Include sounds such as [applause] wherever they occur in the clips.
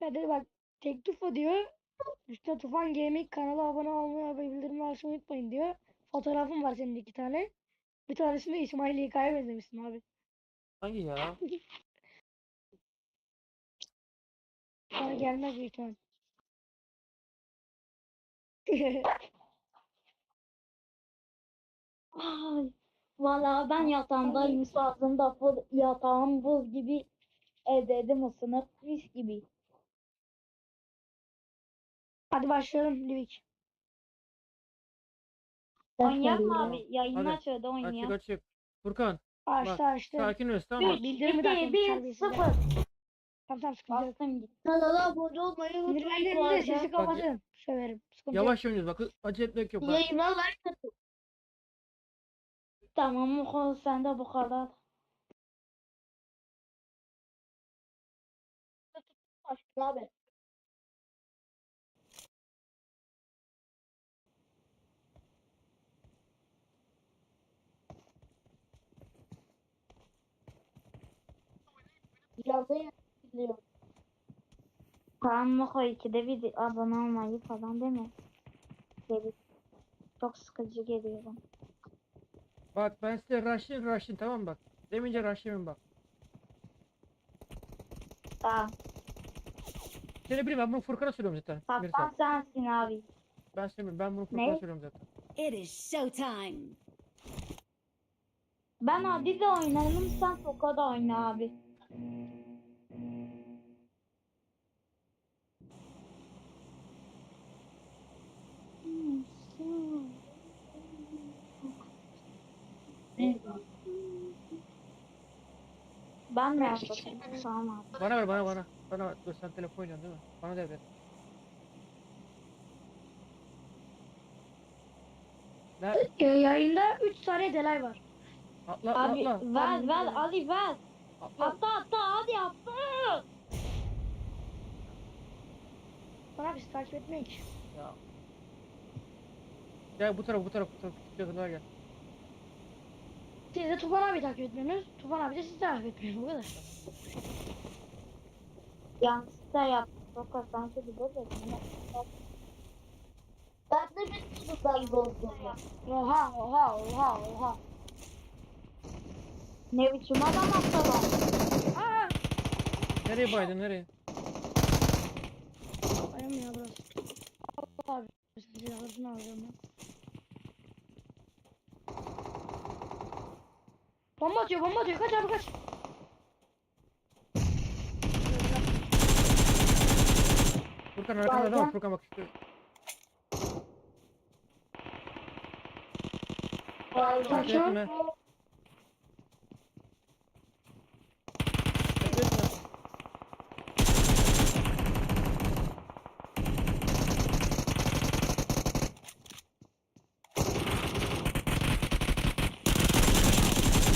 Ya dedi bak teklif o diyor. Üstüne Tufan Gaming kanala abone olmayı ve bildirimleri açmayı unutmayın diyor. Fotoğrafım var senin iki tane. Bir tanesinde İsmail İlkay'a benzemişsin abi. Hangi ya? [laughs] Bana gelmez büyük ihtimal. [laughs] Ay, Valla ben yatağımdayım sağlığımda full yatağım buz gibi evdeydim ısınık mis gibi. Hadi başlayalım Livik. Oynayak mı abi? Yayını Hadi. açıyordu Açık oynayak. açık. Furkan Açtı açtı. sakin ol tamam. Bildirimi iki, takın, bir, terbiyesizler. sıfır. Tamam tamam sıkıntı yok. Bastım gitti. Kanala abone olmayı unutmayın bu Sinirlendiğinizde sesi arada. kapatın. Söverim. Sıkıntı yok. Yavaş oynuyoruz bak acele etmek yok. Bak. Yayına like atın. Tamam o konu sende bu kadar. Başla abi. Yazıyor. Tamam mı koy ikide bir abone olmayı falan değil mi? Geri. Çok sıkıcı geliyor bana. Bak ben size rush'ın rush'ın tamam bak. Demince rush'ın bak. Tamam. Seni bileyim ben bunu Furkan'a söylüyorum zaten. Kaptan sensin abi. Ben seni ben bunu Furkan'a Ne? söylüyorum zaten. It is showtime. Ben abi de oynarım sen Foka da oyna abi. Ben mi yapayım? Tamam abi. Bana ver bana bana. Bana ver. Dur sen telefon oynuyorsun değil mi? Bana da ver. Ver. Ee, yayında 3 tane delay var. Atla atla Abi atla. ver ver Ali ver. Atla. Atla atla hadi atla. Bana bizi takip etmeyin ki. Ya. Gel bu tarafa bu tarafa bu tarafa. Cadılar gel. Siz de Tufan abi takip etmiyorsunuz. Tufan abi de sizi takip etmiyor. Bu kadar. Yanlışlıkla yaptım. Sen şu gibi de. Ben de bir tutuklar bozdum. Oha oha oha oha. Ne biçim adam atla lan. Aa! Nereye baydın nereye? Ayım ya burası. Abi. Sizi ağzına alacağım ben. Bomba atıyor bomba atıyor. Kaç abi kaç. Furkan arkanda adam var. Furkan bak şu. Kaç Bekletme. o? Bekletme.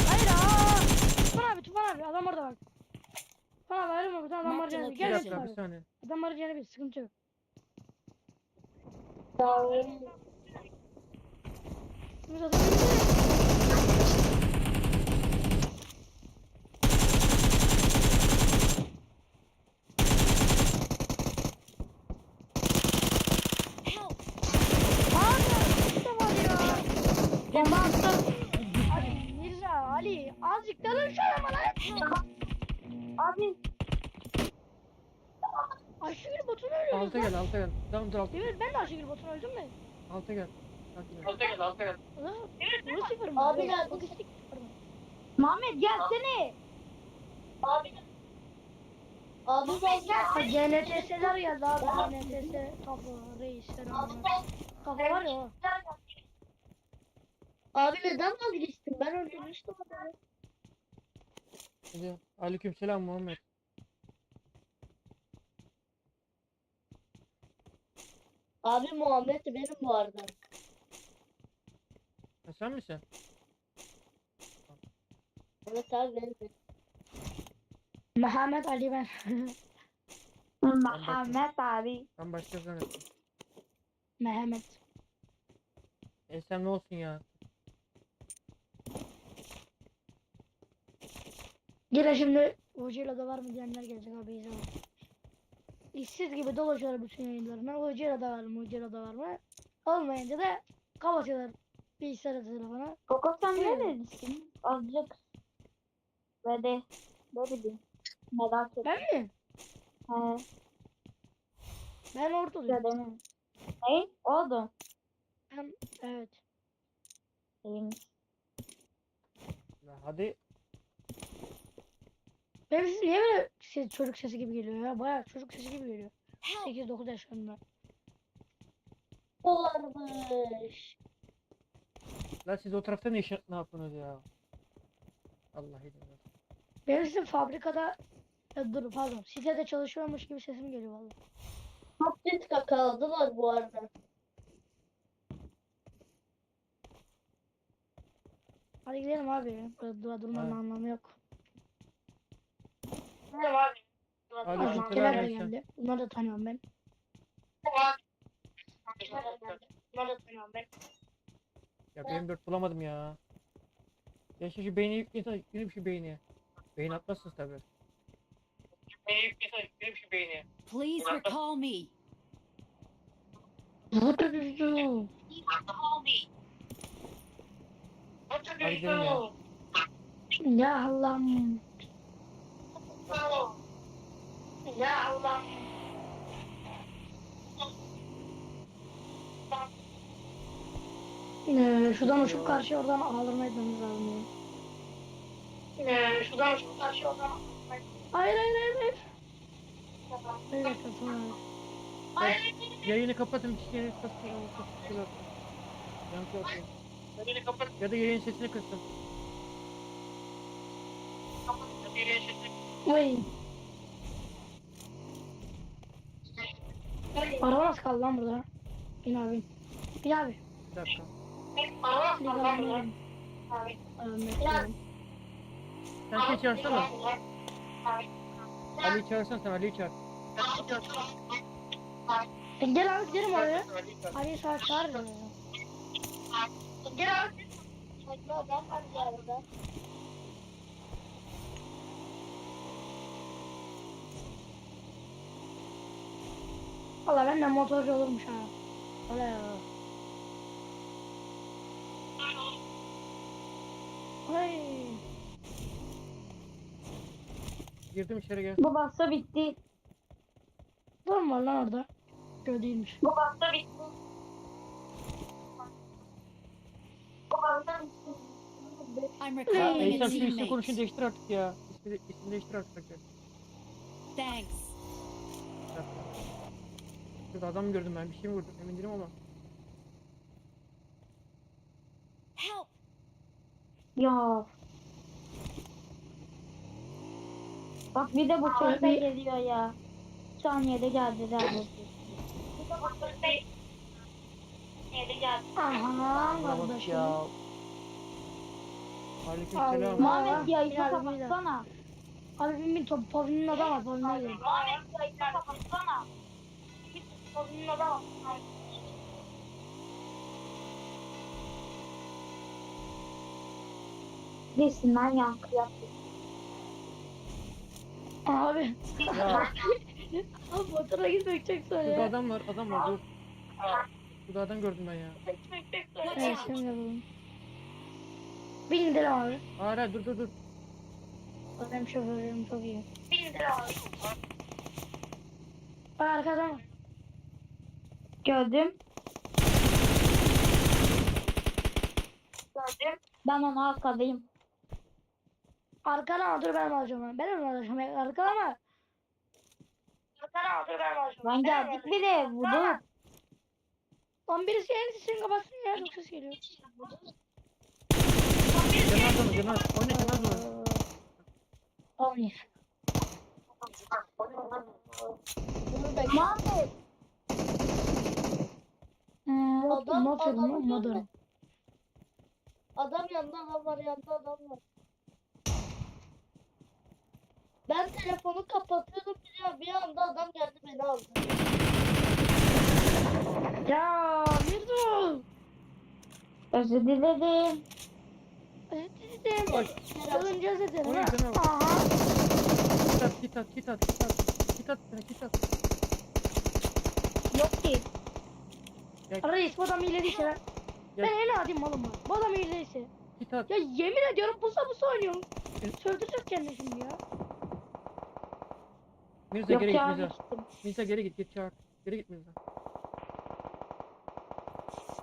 Hayır aa. Tufan abi Tufan abi adam orada bak. Tufan abi ayrılma canı. Bir Gel dakika bir saniye. Adam canı bir sıkıntı yok. Abi var ya. Bomba attım. Ali Mirza Ali azıcık dalın şu adama lan. Abi Ayşegül Batu'nu öldürdün Alta gel alta gel. Tamam dur alta. Demir ben de Ayşegül Batu'nu öldüm mü? Alta gel. Alta gel. Alta gel, gel. Bunu sıfır mı? Abi bu kişilik sıfır mı? Muhammed gelsene. Abi Abi ben Ha, CNTS'ler geldi abi CNTS kafa reis selamlar. Kafa var ya. Abi neden vazgeçtin? Ben öldürmüştüm adamı. Aleyküm selam Muhammed. Abi Muhammed benim bu arada. Ha, sen misin? Evet abi benim. Mehmet Ali ben. [laughs] Muhammed abi. Ben başka zannettim. Mehmet. E sen ne olsun ya? Gene şimdi Hocayla da var mı diyenler gelecek abi izle. İşsiz gibi dolaşıyorlar bütün yayınlarına. Hoca'da var mı, Hoca'da var mı? Olmayınca da kapatıyorlar bilgisayarı telefonu. Koko sen Buyurun. nerelisin? Azıcık. Ve de ne bileyim. Merak ettim. Ben mi? He, Ben söyle mi? Ne? Oldu. Ben, evet. İyiymiş. Hadi. Benim sesim niye böyle ses, çocuk sesi gibi geliyor ya? Bayağı çocuk sesi gibi geliyor. Help! 8-9 yaşlarında. Dolarmış. Lan siz o tarafta ne iş ne yapıyorsunuz ya? Allah edin. Benim sesim fabrikada ya dur pardon sitede çalışıyormuş gibi sesim geliyor valla. Pis kakaladılar bu arada. Hadi gidelim abi. Burada durmanın Evet. anlamı yok. Hadi Bizimkiler de selamünaleyküm. geldi. Bunları da tanıyorum ben. Bunları da tanıyorum ben. Ya benim dört bulamadım ya. Ya şu, şu beyni yükleyin, yükleyin şu beyni. Beyin atmazsınız tabi. Beyni yükleyin, yükleyin şu beyni. Please recall me. Hadi gidelim ya. Ya Allah'ım. Ya Allah'ım. Ee, şuradan uçup karşı oradan ağlarına etmemiz lazım ya. Ee, şuradan uçup karşı oradan Hayır hayır hayır hayır. Bir dakika sonra. Yayını kapatın bir şey kapatın. Yankı yapıyor. Yayını kapat. Ya da yayın sesini kısın. Vay. Araba nasıl kaldı lan burada? Bin abi. Bin abi. Bir dakika. Bir abi. Abi, bekliyorum. Sen şey çağırsana. Ali'yi çağırsana sen Ali'yi çağır. E, gel abi gidelim oraya. Ali sağ çağır. ya. Gel abi. Saçma adam var bu Valla ben de motorcu olurmuş ha. Öyle ya. Ay. Girdim içeri gel. Bu basta bitti. Var mı var lan orada? Şöyle değilmiş. Bu basta bitti. Bu basta bitti. I'm Ya recalling a Eysem şu konuşun teammate. değiştir artık ya. İsmi, ismi değiştir artık. Thanks. dakika. Şurada adam gördüm ben bir şey mi gördüm emin değilim ama. Help! Ya. Bak bir de bu çocuk geliyor ya. Saniyede geldiler. Aha Buna bak kardeşim. ya. Aleyküm selam. Muhammed yayını kapatsana. Abi bin bin top pavinin adam var pavine gidelim. Muhammed yayını kapatsana. Desinler yankı yaptı. Abi. Ya [laughs] Abi motora gitmek çok zor şurada ya. adam var adam var dur. Şurada adam gördüm ben ya. Watch Evet out! şimdi. Bin gidelim abi. Hayır hayır dur dur dur. Benim şoförüm çok iyi. Gidelim abi. Aa, Arkada mı? Gördüm. Gördüm. Ben onu arkadayım. Arkana? Dur ben alacağım onu. Ben onu alacağım. Arkana mı? Arkana? Dur ben alacağım. Ben geldik bile. Vurdu. Lan birisi en sesini kapatsın ya. Çok ses geliyor. Cenaze mı cenaze? Oyna cenaze mı? Olmuyor. Muhammed. Adam mu? Modern. Adam yanında adam var yanında adam var. Ben telefonu kapatıyordum bir, an- bir anda adam geldi beni aldı. Ya bir dur. Özür dilerim. Dedim. Oy. Çalınca zaten. Oy, ha. canım. Aha. Kit at kit at kit at kit at. Kit at kit at. Yok ki. Reis bu adam hileliyse ben. Ya- Ben en adiyim malım var. Bu adam hileliyse. Git at. Ya yemin ediyorum pusa pusa oynuyorum. Sövdürecek kendini şimdi ya. Mirza Yok geri git ya Mirza. gittim. Mirza geri git git çağır. Geri git Mirza.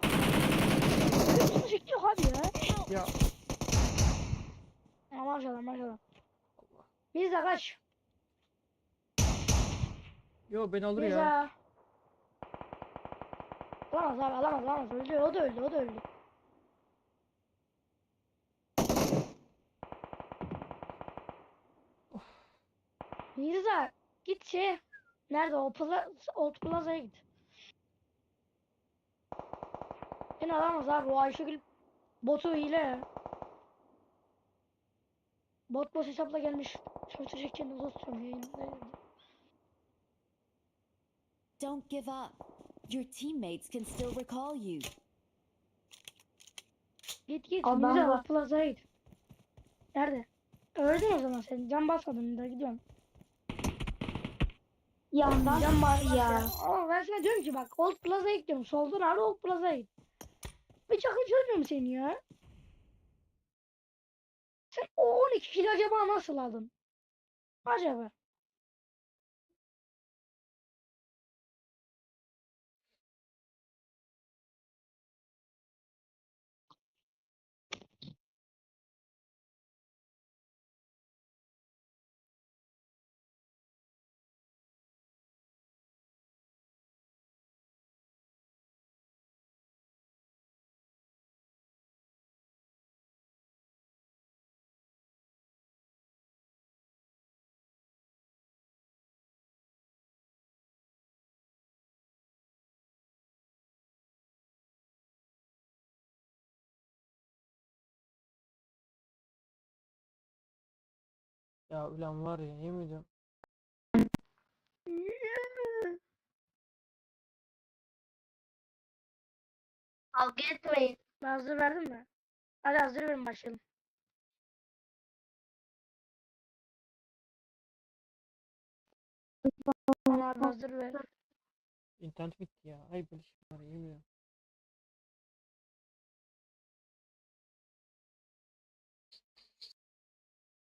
Pusa çekiyor abi ya. Ya Ya maşallah maşallah. Mirza kaç. yo beni alır ya. Mirza. Alamaz abi alamaz alamaz. Öldü o da öldü o da öldü. Mirza git şey. Nerede o plaza, Old Plaza'ya git. Beni alamaz abi o Ayşegül botu hile. Bot boş hesapla gelmiş. Kendini uzun tutuyorum yayında. Don't give up. Your teammates can still recall you. Git git. Var. Old Plaza'ya git. Nerede? Öldün o zaman sen. Can basmadın da gidiyorum. Yandan Can var ya. Ama ben sana diyorum ki bak Old Plaza'ya gidiyorum. Soldan abi Old Plaza'ya git. Bir çakın çözmüyorum seni ya. Sen o 12 kilo acaba nasıl aldın? Acaba. Ya ulan var ya yemin ediyorum. Kavga etmeyin. Hazır verdin mi? Hadi hazır verin başlayalım. Abi hazır ver. İnternet bitti ya. Ay böyle şey var yemin ediyorum.